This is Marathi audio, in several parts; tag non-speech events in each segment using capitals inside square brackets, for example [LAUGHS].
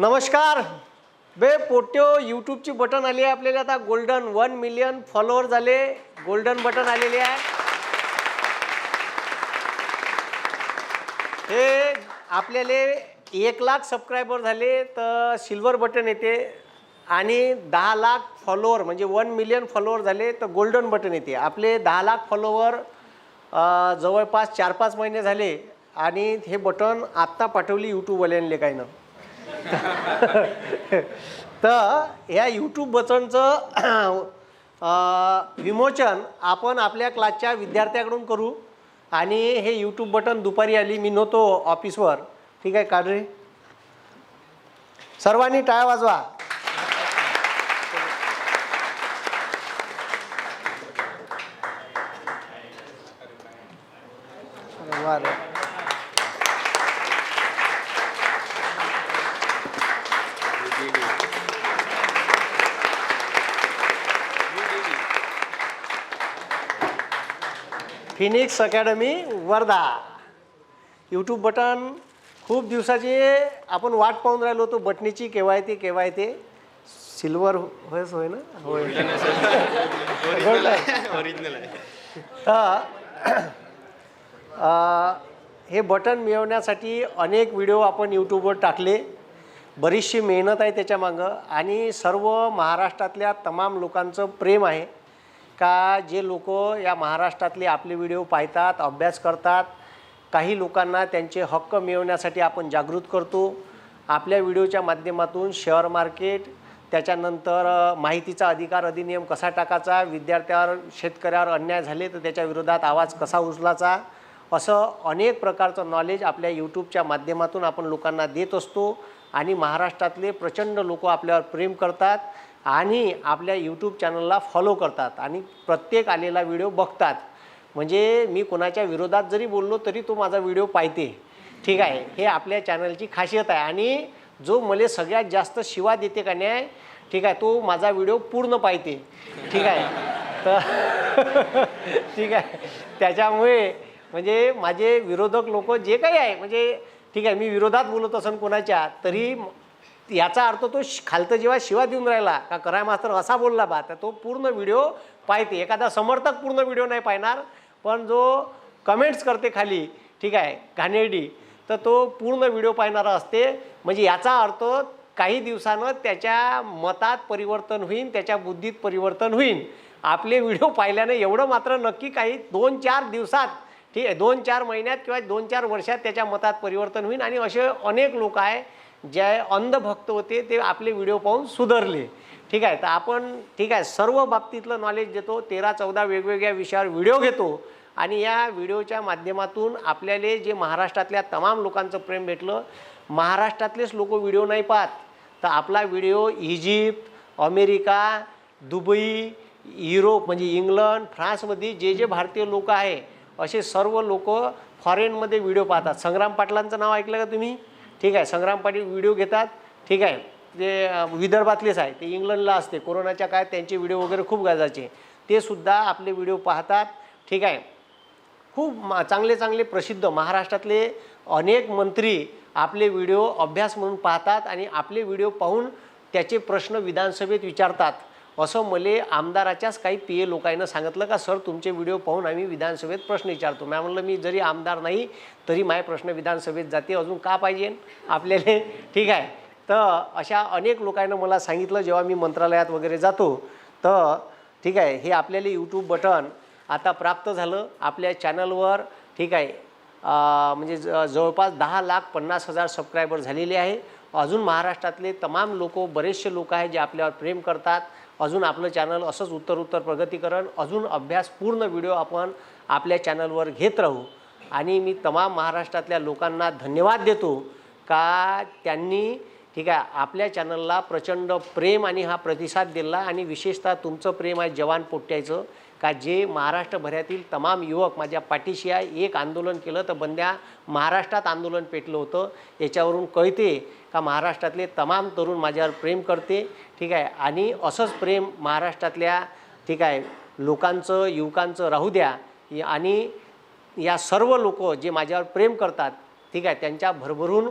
नमस्कार. बे पोट्यो यूट्यूबची बटन आली आहे आपल्याला. आता गोल्डन वन मिलियन फॉलोअर झाले. गोल्डन बटन आलेले आहे. हे आपल्याला एक लाख सबस्क्रायबर झाले तर सिल्वर बटन येते. आणि दहा लाख फॉलोअर म्हणजे वन मिलियन फॉलोअर झाले तर गोल्डन बटन येते. आपले दहा लाख फॉलोअर जवळपास चार पाच महिने झाले. आणि हे बटन आत्ता पाठवली यूट्यूबवाल्यांनी काही ना [LAUGHS] तर ह्या यूट्यूब बटनचं [CLEARS THROAT] विमोचन आपण आपल्या क्लासच्या विद्यार्थ्याकडून करू. आणि हे यूट्यूब बटन दुपारी आली मी नव्हतो ऑफिसवर. ठीक आहे काढ रे सर्वांनी टाळ्या वाजवा. वा Phoenix Academy Wardha. YouTube button खूप दिवसाची आपण वाट पाहून राहिलो होतो बटनीची केव्हा येते केव्हा येते सिल्वर होयच होय ना? होय. गोल्ड. ओरिजिनल तर हे बटन मिळवण्यासाठी अनेक व्हिडिओ आपण यूट्यूबवर टाकले. बरीचशी मेहनत आहे त्याच्यामागं. आणि सर्व महाराष्ट्रातल्या तमाम लोकांचं प्रेम आहे. का जे लोक या महाराष्ट्रातले आपले व्हिडिओ पाहतात अभ्यास करतात काही लोकांना त्यांचे हक्क मिळवण्यासाठी आपण जागृत करतो. आपल्या व्हिडिओच्या माध्यमातून शेअर मार्केट त्याच्यानंतर माहितीचा अधिकार अधिनियम कसा टाकायचा विद्यार्थ्यावर शेतकऱ्यावर अन्याय झाले तर त्याच्या विरोधात आवाज कसा उचलायचा असं अनेक प्रकारचं नॉलेज आपल्या यूट्यूबच्या माध्यमातून आपण लोकांना देत असतो आणि महाराष्ट्रातले प्रचंड लोक आपल्यावर प्रेम करतात. आणि आपल्या यूट्यूब चॅनलला फॉलो करतात आणि प्रत्येक आलेला व्हिडिओ बघतात. म्हणजे मी कोणाच्या विरोधात जरी बोललो तरी तो माझा व्हिडिओ पाहते. ठीक आहे? हे आपल्या चॅनलची खासियत आहे. आणि जो मला सगळ्यात जास्त शिवा देते का नाही ठीक आहे तो माझा व्हिडिओ पूर्ण पाहते. ठीक आहे? तर [LAUGHS] ठीक आहे? त्याच्यामुळे म्हणजे माझे विरोधक लोक जे काही आहे म्हणजे ठीक आहे मी विरोधात बोलत असन कोणाच्या तरी याचा अर्थ तो श- खालतं जेव्हा शिवा देऊन राहिला का कराय मास्तर असा बोलला बा तर तो पूर्ण व्हिडिओ पाहते. एखादा समर्थक पूर्ण व्हिडिओ नाही पाहणार पण जो कमेंट्स करते खाली ठीक आहे घाणेरडी तर तो पूर्ण व्हिडिओ पाहणारा असते. म्हणजे याचा अर्थ काही दिवसानं त्याच्या मतात परिवर्तन होईन त्याच्या बुद्धीत परिवर्तन होईन. आपले व्हिडिओ पाहिल्याने एवढं मात्र नक्की काही दोन चार दिवसात ठीक आहे दोन चार महिन्यात किंवा दोन चार वर्षात त्याच्या मतात परिवर्तन होईल आणि असे अनेक लोक आहे जे अंधभक्त होते ते आपले व्हिडिओ पाहून सुधारले. ठीक आहे? तर आपण ठीक आहे सर्व बाबतीतलं नॉलेज देतो. तेरा चौदा वेगवेगळ्या विषयावर व्हिडिओ घेतो. आणि या व्हिडिओच्या माध्यमातून आपल्याला जे महाराष्ट्रातल्या तमाम लोकांचं प्रेम भेटलं महाराष्ट्रातलेच लोक व्हिडिओ नाही पाहत. तर आपला video Egypt America Dubai Europe म्हणजे इंग्लंड फ्रान्समध्ये जे जे भारतीय लोक आहे असे सर्व लोक फॉरेनमध्ये व्हिडिओ पाहतात. संग्राम पाटलांचं नाव ऐकलं का तुम्ही? ठीक आहे संग्राम पाटील व्हिडिओ घेतात. ठीक आहे ते विदर्भातलेच आहे. ते इंग्लंडला असते. कोरोनाच्या काळात त्यांचे व्हिडिओ वगैरे खूप गाजायचे ते सुद्धा आपले व्हिडिओ पाहतात. ठीक आहे. खूप मा चांगले चांगले प्रसिद्ध महाराष्ट्रातले अनेक मंत्री आपले व्हिडिओ अभ्यास म्हणून पाहतात आणि आपले व्हिडिओ पाहून त्याचे प्रश्न विधानसभेत विचारतात. असं मले आमदाराच्याच काही पी ए लोकांना सांगितलं का सर तुमचे व्हिडिओ पाहून आम्ही विधानसभेत प्रश्न विचारतो. मॅम म्हणलं मी जरी आमदार नाही तरी माझे प्रश्न विधानसभेत जाते अजून का पाहिजे? आपल्याला ठीक आहे. तर अशा अनेक लोकांना मला सांगितलं जेव्हा मी मंत्रालयात वगैरे जातो तर ठीक आहे हे आपल्याला यूट्यूब बटन आता प्राप्त झालं. आपल्या चॅनलवर ठीक आहे म्हणजे ज जवळपास दहा लाख पन्नास हजार सबस्क्रायबर झालेले आहे. अजून महाराष्ट्रातले तमाम लोक बरेचसे लोक आहेत जे आपल्यावर प्रेम करतात. अजून आपलं चॅनल असंच उत्तर उत्तर प्रगतीकरण अजून अभ्यास पूर्ण व्हिडिओ आपण आपल्या चॅनलवर घेत राहू. आणि मी तमाम महाराष्ट्रातल्या लोकांना धन्यवाद देतो का त्यांनी ठीक आहे आपल्या चॅनलला प्रचंड प्रेम आणि हा प्रतिसाद दिला आणि विशेषतः तुमचं प्रेम आहे जवान पोट्ट्याचं. का जे महाराष्ट्रभरातील तमाम युवक माझ्या पाठीशी आहे एक आंदोलन केलं तर बंद्या महाराष्ट्रात आंदोलन पेटलं होतं. याच्यावरून कळते का महाराष्ट्रातले तमाम तरुण माझ्यावर प्रेम करते ठीक आहे? आणि असंच प्रेम महाराष्ट्रातल्या ठीक आहे लोकांचं युवकांचं राहू द्या. आणि या सर्व लोक जे माझ्यावर प्रेम करतात ठीक आहे त्यांच्या भरभरून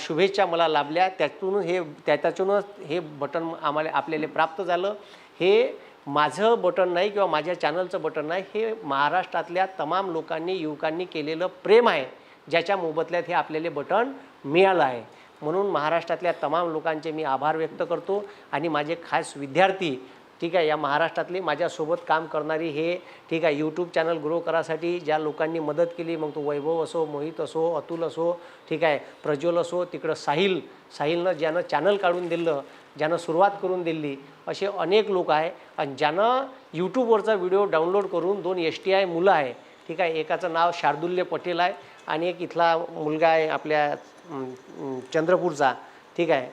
शुभेच्छा मला लाभल्या. त्यातून हे त्याच्यातूनच हे बटन आम्हाला आपल्याला प्राप्त झालं. हे माझं बटन नाही किंवा माझ्या चॅनलचं बटन नाही हे महाराष्ट्रातल्या तमाम लोकांनी युवकांनी केलेलं प्रेम आहे ज्याच्या मोबदल्यात हे आपल्याला बटन मिळालं आहे. म्हणून महाराष्ट्रातल्या तमाम लोकांचे मी आभार व्यक्त करतो आणि माझे खास विद्यार्थी ठीक आहे या महाराष्ट्रातले माझ्यासोबत काम करणारी हे ठीक आहे यूट्यूब चॅनल ग्रो करासाठी ज्या लोकांनी मदत केली मग तो वैभव असो मोहित असो अतुल असो ठीक आहे प्रज्वल असो तिकडं साहिल साहिलनं ज्यानं चॅनल काढून दिलं ज्यानं सुरुवात करून दिली असे अनेक लोक आहे. आणि ज्यानं यूट्यूबवरचा व्हिडिओ डाउनलोड करून दोन एस टी आय मुलं आहे ठीक आहे एकाचं नाव शार्दुल्य पटेल आहे आणि एक इथला मुलगा आहे आपल्या चंद्रपूरचा ठीक आहे.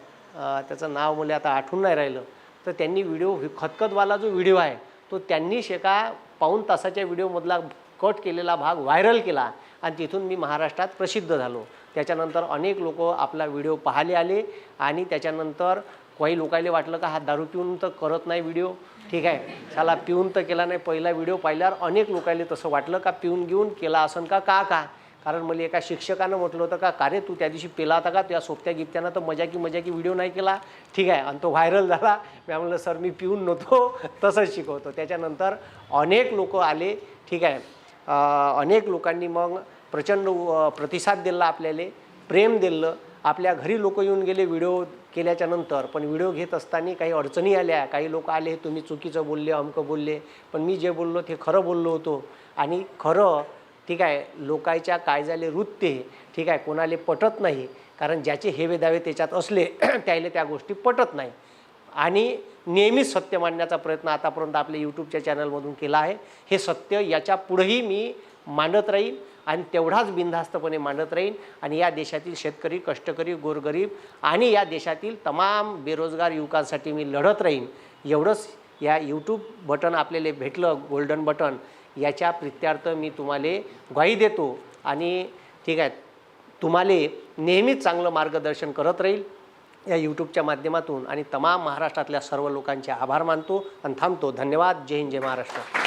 त्याचं नाव मला आता आठवून नाही राहिलं. तर त्यांनी व्हिडिओ खतखतवाला जो व्हिडिओ आहे तो त्यांनी शेका पाऊण तासाच्या व्हिडिओमधला कट केलेला भाग व्हायरल केला आणि तिथून मी महाराष्ट्रात प्रसिद्ध झालो. त्याच्यानंतर अनेक लोक आपला व्हिडिओ पाहायला आले आणि त्याच्यानंतर काही लोकायला वाटलं का हा दारू पिऊन तर करत नाही व्हिडिओ ठीक आहे. त्याला पिऊन तर केला नाही. पहिला व्हिडिओ पाहिल्यावर अनेक लोकायला तसं वाटलं का पिऊन घेऊन केला असन का? का का? कारण मला एका शिक्षकानं म्हटलं होतं का का रे तू त्या दिवशी पेला होता का? त्या सोप्त्या गिप्त्यानं तर मजाकी मजाकी व्हिडिओ नाही केला. ठीक आहे. आणि तो व्हायरल झाला. मी म्हणलं सर मी पिऊन नव्हतो. [LAUGHS] तसंच शिकवतो. त्याच्यानंतर अनेक लोक आले. ठीक आहे. अनेक लोकांनी मग प्रचंड प्रतिसाद दिला आपल्याला. प्रेम दिलं. आपल्या घरी लोक येऊन गेले व्हिडिओ केल्याच्यानंतर पण व्हिडिओ घेत असताना काही अडचणी आल्या काही लोक आले तुम्ही चुकीचं बोलले अमकं बोलले. पण मी जे बोललो ते खरं बोललो होतो. आणि खरं ठीक आहे लोकांच्या काळजाले वृत्ते ठीक आहे कोणाले पटत नाही. कारण ज्याचे हेवे दावे त्याच्यात असले [CLEARS THROAT] त्याला त्या गोष्टी पटत नाही. आणि नेहमीच सत्य मांडण्याचा प्रयत्न आतापर्यंत आपल्या यूट्यूबच्या चॅनलमधून केला आहे. हे सत्य याच्या पुढेही मी मांडत राहीन आणि तेवढाच बिनधास्तपणे मांडत राहीन. आणि या देशातील शेतकरी कष्टकरी गोरगरीब आणि या देशातील तमाम बेरोजगार युवकांसाठी मी लढत राहीन. एवढंच या यूट्यूब बटन आपल्याला भेटलं गोल्डन बटन याच्या प्रित्यार्थ मी तुम्हाला ग्वाही देतो. आणि ठीक आहे तुम्हाला नेहमीच चांगलं मार्गदर्शन करत राहील या यूट्यूबच्या माध्यमातून. आणि तमाम महाराष्ट्रातल्या सर्व लोकांचे आभार मानतो आणि थांबतो. धन्यवाद. जय हिंद जय महाराष्ट्र.